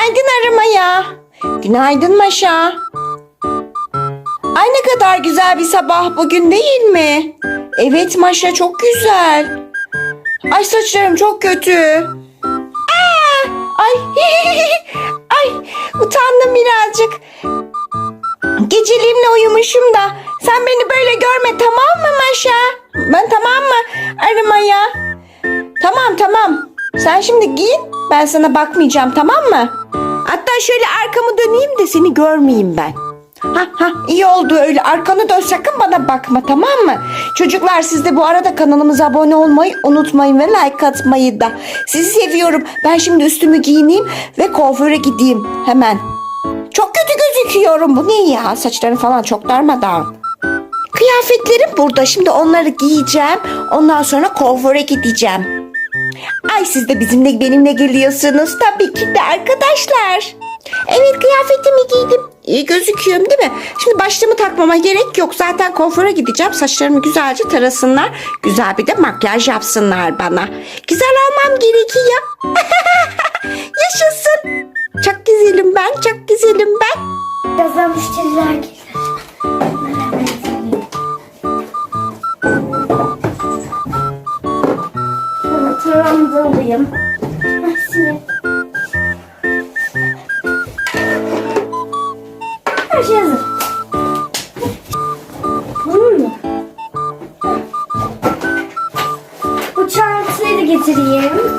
Günaydın Arımaya. Günaydın Maşa. Ay ne kadar güzel bir sabah bugün değil mi? Evet Maşa çok güzel. Ay saçlarım çok kötü. Aa, ay ay utandım birazcık. Geceliğimle uyumuşum da sen beni böyle görme tamam mı Maşa? Ben tamam mı Arımaya? Tamam tamam. Sen şimdi giyin. Ben sana bakmayacağım tamam mı? Hatta şöyle arkamı döneyim de seni görmeyeyim ben. Ha ha iyi oldu öyle. Arkanı dön sakın bana bakma tamam mı? Çocuklar siz de bu arada kanalımıza abone olmayı unutmayın ve like atmayı da. Sizi seviyorum. Ben şimdi üstümü giyineyim ve kuaföre gideyim hemen. Çok kötü gözüküyorum. Bu ne ya? Saçlarım falan çok darmadağın. Kıyafetlerim burada. Şimdi onları giyeceğim. Ondan sonra kuaföre gideceğim. Ay siz de bizimle benimle geliyorsunuz. Tabii ki de arkadaşlar. Evet kıyafetimi giydim. İyi gözüküyorum değil mi? Şimdi başlığımı takmama gerek yok. Zaten kuaföre gideceğim. Saçlarımı güzelce tarasınlar. Güzel bir de makyaj yapsınlar bana. Güzel olmam gerekiyor. Yaşasın. Çok güzelim ben. Çok güzelim ben. Birazdan müşteriler gelir. Sinir. Her şey hazır. Tamam mı? Bu çantayı da getireyim.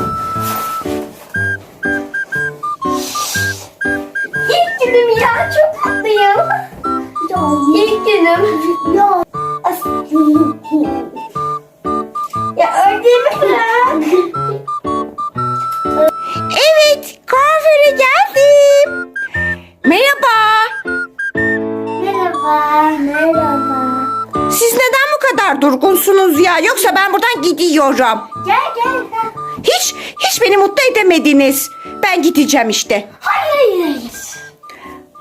Durgunsunuz ya? Yoksa ben buradan gidiyorum. Gel gel gel. Hiç, hiç beni mutlu edemediniz. Ben gideceğim işte. Hayır hayır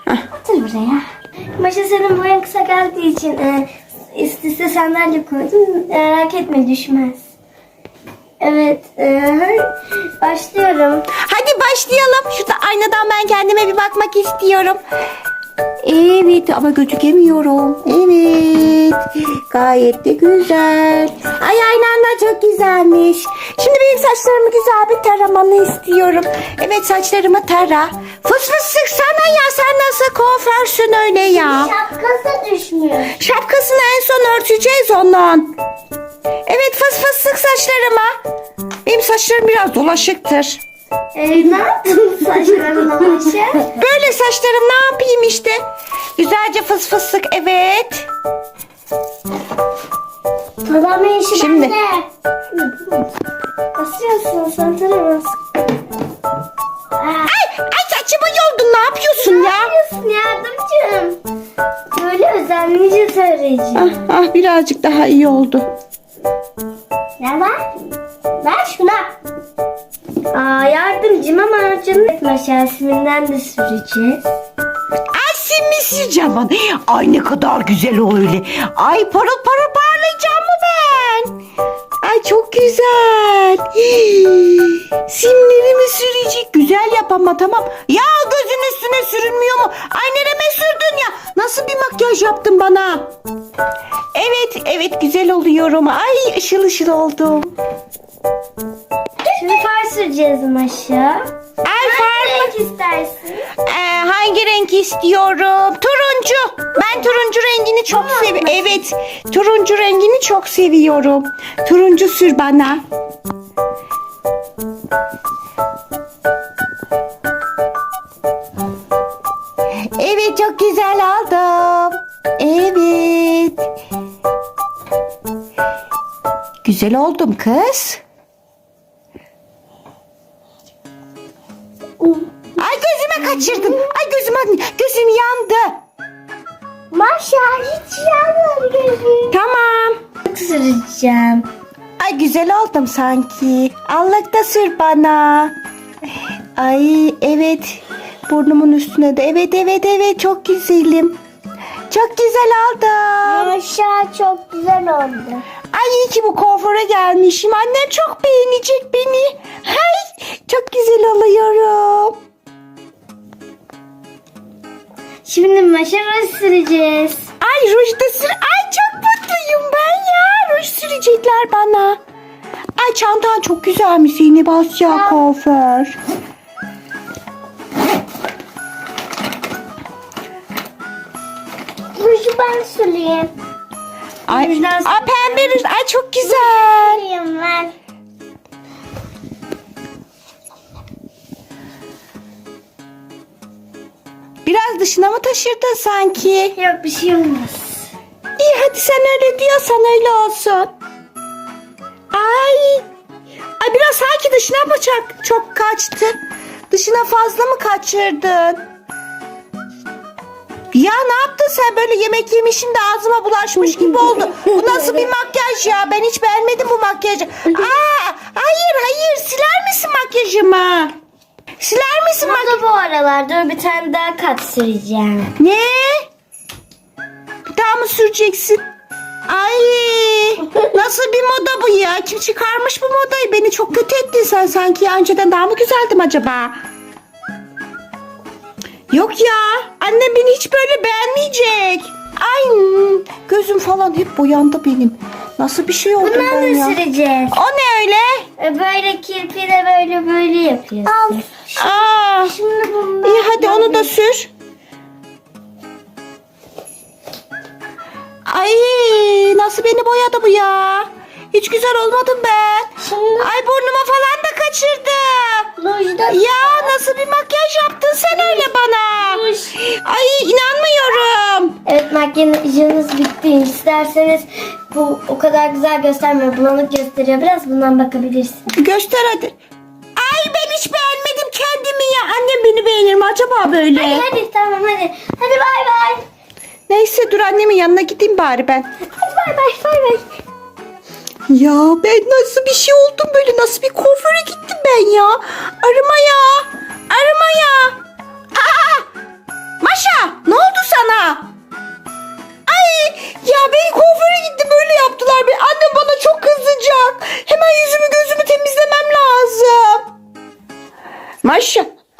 hayır. Otur buraya. Maşa senin boyun kısa geldiği için e, üst üste sandalye koydum. Merak etme düşmez. Evet. E, başlıyorum. Hadi başlayalım. Şurada aynadan ben kendime bir bakmak istiyorum. Evet ama gözükemiyorum. Evet. Gayet de güzel. Ay aynan da çok güzelmiş. Şimdi benim saçlarımı güzel bir taramanı istiyorum. Evet saçlarımı tara. Fıs fıs sıksana ya sen nasıl kuaförsün öyle ya. Şapkası düşmüyor. Şapkasını en son örteceğiz onun. Evet fıs fıs sık saçlarıma. Benim saçlarım biraz dolaşıktır. E, ne yaptın saçlarına Maşa? Böyle saçlarım ne yapayım işte. Güzelce fıs fıs sık evet. Tarama işi Şimdi. bende. Basıyorsun sen taramaz. Ay, ay saçımı yoldun ne yapıyorsun Ne ya? yapıyorsun yardımcım? Böyle özenlice. Ah, ah birazcık daha iyi oldu. Ne var? Ver şuna. Aa yardımcım ama etme şahsiminden de süreceğiz. Ay simsizeceğim bana. Ay ne kadar güzel o öyle. Ay parıl parıl parlayacağım mı ben? Ay çok güzel. Hii, Simlerimi sürecek. Güzel yap ama tamam. Ya gözün üstüne sürünmüyor mu? Ay nereme sürdün ya? Nasıl bir makyaj yaptın bana? Evet evet güzel oluyorum. Ay ışıl ışıl oldum. Süreceğiz far Ne renk istersin? Ee, hangi renk istiyorum? Turuncu. Ben turuncu rengini çok seviyorum. Evet, turuncu rengini çok seviyorum. Turuncu sür bana. Evet, çok güzel aldım. Evet. Güzel oldum kız. Gözüm yandı. Maşa hiç yanmadı gözüm. Tamam. Süreceğim. Ay güzel oldum sanki. Allıkta sür bana. Ay evet. Burnumun üstüne de. Evet evet evet çok güzelim. Çok güzel oldum. Maşa çok güzel oldu. Ay iyi ki bu kuaföre gelmişim. Annem çok beğenecek beni. Ay çok güzel oluyorum. Şimdi maşa ruj süreceğiz. Ay ruj da sür. Ay çok mutluyum ben ya. Ruj sürecekler bana. Ay çantan çok güzelmiş Zeynep Asya kuaför. Ruju ben süreyim. Ay, Rujdan ay pembe ruj. Ay çok güzel. Süreyim ben. Biraz dışına mı taşırdın sanki? Yok bir şey olmaz. İyi hadi sen öyle diyorsan öyle olsun. Ay. Ay biraz sanki dışına mı çok, çok kaçtı? Dışına fazla mı kaçırdın? Ya ne yaptın sen böyle yemek yemişim de ağzıma bulaşmış gibi oldu. Bu nasıl bir makyaj ya? Ben hiç beğenmedim bu makyajı. Aa, hayır hayır siler misin makyajımı? Siler misin? Moda bu aralar. Dur bir tane daha kat süreceğim. Ne? Bir daha mı süreceksin? Ay nasıl bir moda bu ya? Kim çıkarmış bu modayı? Beni çok kötü ettin sen sanki ya. Önceden daha mı güzeldim acaba? Yok ya. Annem beni hiç böyle beğenmeyecek. Ay gözüm falan hep boyandı benim. Nasıl bir şey oldu Bundan da ya? süreceğiz. O ne öyle? E, Böyle kirpiyle böyle böyle yapıyorsun. Al. Aa, Şimdi bundan. iyi hadi onu da sür. Ay nasıl beni boyadı bu ya? Hiç güzel olmadım ben. Şimdi Ay burnuma falan da kaçırdı. rujda Ya nasıl bir makyaj yaptın sen öyle bana? Ruj. Ay inanmıyorum. Evet makyajınız bitti. İsterseniz bu o kadar güzel göstermiyor. Bulanık gösteriyor. Biraz bundan bakabilirsiniz. Göster hadi. Ay ben hiç beğenmedim kendimi ya. Annem beni beğenir mi acaba böyle? Hadi hadi tamam hadi. Hadi bay bay. Neyse dur annemin yanına gideyim bari ben. Hadi bay bay bay bay. Ya ben nasıl bir şey oldum böyle nasıl bir kuaföre gittim ben ya. Arıma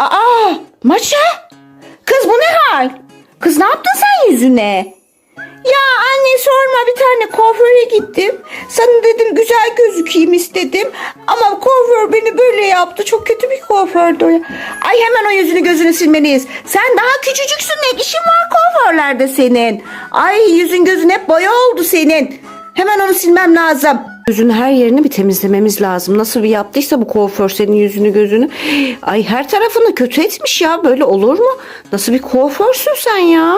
Aa Maşa. Kız bu ne hal? Kız ne yaptın sen yüzüne? Ya anne sorma bir tane kuaföre gittim. Sana dedim güzel gözükeyim istedim. Ama kuaför beni böyle yaptı. Çok kötü bir kuafördü o ya. Ay hemen o yüzünü gözünü silmeliyiz. Sen daha küçücüksün ne işin var kuaförlerde senin. Ay yüzün gözün hep boya oldu senin. Hemen onu silmem lazım. Gözün her yerini bir temizlememiz lazım. Nasıl bir yaptıysa bu kuaför senin yüzünü gözünü. Ay her tarafını kötü etmiş ya. Böyle olur mu? Nasıl bir kuaförsün sen ya?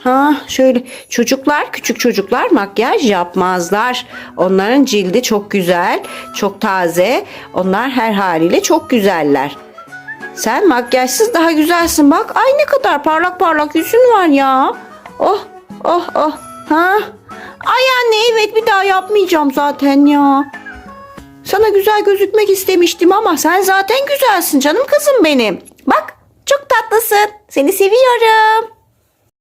Ha şöyle çocuklar küçük çocuklar makyaj yapmazlar. Onların cildi çok güzel, çok taze. Onlar her haliyle çok güzeller. Sen makyajsız daha güzelsin bak. Ay ne kadar parlak parlak yüzün var ya. Oh oh oh. Ha? Ay anne evet bir daha yapmayacağım zaten ya. Sana güzel gözükmek istemiştim ama sen zaten güzelsin canım kızım benim. Bak çok tatlısın. Seni seviyorum.